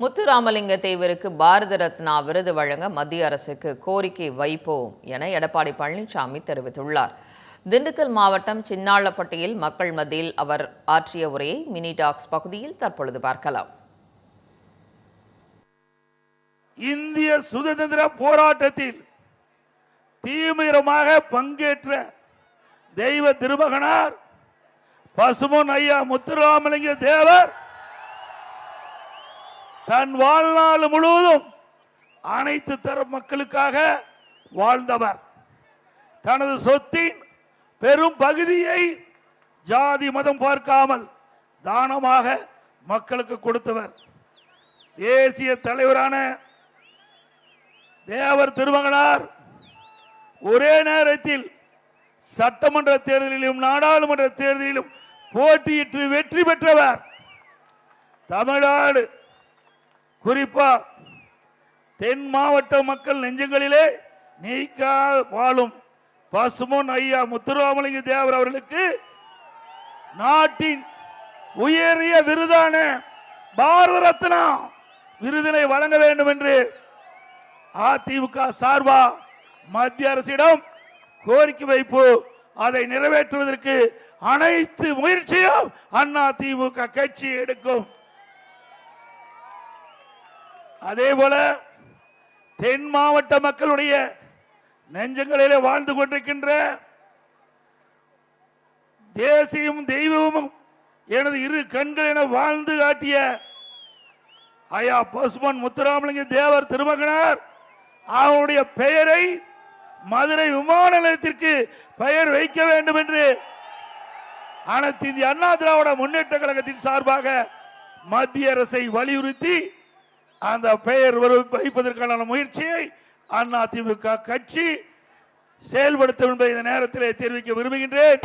முத்துராமலிங்க தேவருக்கு பாரத ரத்னா விருது வழங்க மத்திய அரசுக்கு கோரிக்கை வைப்போம் என எடப்பாடி பழனிசாமி தெரிவித்துள்ளார். திண்டுக்கல் மாவட்டம் சின்னாளப்பட்டியில் மக்கள் மத்தியில் அவர் ஆற்றிய உரையை மினி டாக்ஸ் பகுதியில் தற்பொழுது பார்க்கலாம். இந்திய சுதந்திர போராட்டத்தில் தீவிரமாக பங்கேற்ற தெய்வ திருமகனார் பசுமன் ஐயா முத்துராமலிங்க தேவர் தன் வாழ்நாள் முழுவதும் அனைத்து தர மக்களுக்காக வாழ்ந்தவர். தனது சொத்தின் பெரும் பகுதியை ஜாதி மதம் பார்க்காமல் தானமாக மக்களுக்கு கொடுத்தவர். தேசிய தலைவரான தேவர் திருமகனார் ஒரே நேரத்தில் சட்டமன்ற தேர்தலிலும் நாடாளுமன்ற தேர்தலிலும் போட்டியிட்டு வெற்றி பெற்றவர். தமிழ்நாடு குறிப்பா தென் மாவட்ட மக்கள் நெஞ்சங்களிலே நீக்கா வாழும் பசுமன் ஐயா முத்துராமலிங்க தேவர் அவர்களுக்கு நாட்டின் உயரிய விருதான பாரத ரத்னா விருதினை வழங்க வேண்டும் என்று அதிமுக சார்பா மத்திய அரசிடம் கோரிக்கை வைப்பு அதை நிறைவேற்றுவதற்கு அனைத்து முயற்சியும் அண்ணா திமுக கட்சி எடுக்கும். அதே போல தென் மாவட்ட மக்களுடைய நெஞ்சங்களிலே வாழ்ந்து கொண்டிருக்கின்ற தேசியும் தெய்வமும் எனது இரு கண்கள் என வாழ்ந்து காட்டிய ஐயா பசுமன் முத்துராமலிங்க தேவர் திருமகனார் அவருடைய பெயரை மதுரை விமான நிலையத்திற்கு பெயர் வைக்க வேண்டும் என்று அனைத்து இந்திய அண்ணா திராவிட முன்னேற்ற கழகத்தின் சார்பாக மத்திய அரசை வலியுறுத்தி அந்த பெயர் வைப்பதற்கான முயற்சியை அண்ணா திமுக கட்சி செயல்படுத்தும் என்பதை இந்த நேரத்தில் தெரிவிக்க விரும்புகின்றேன்.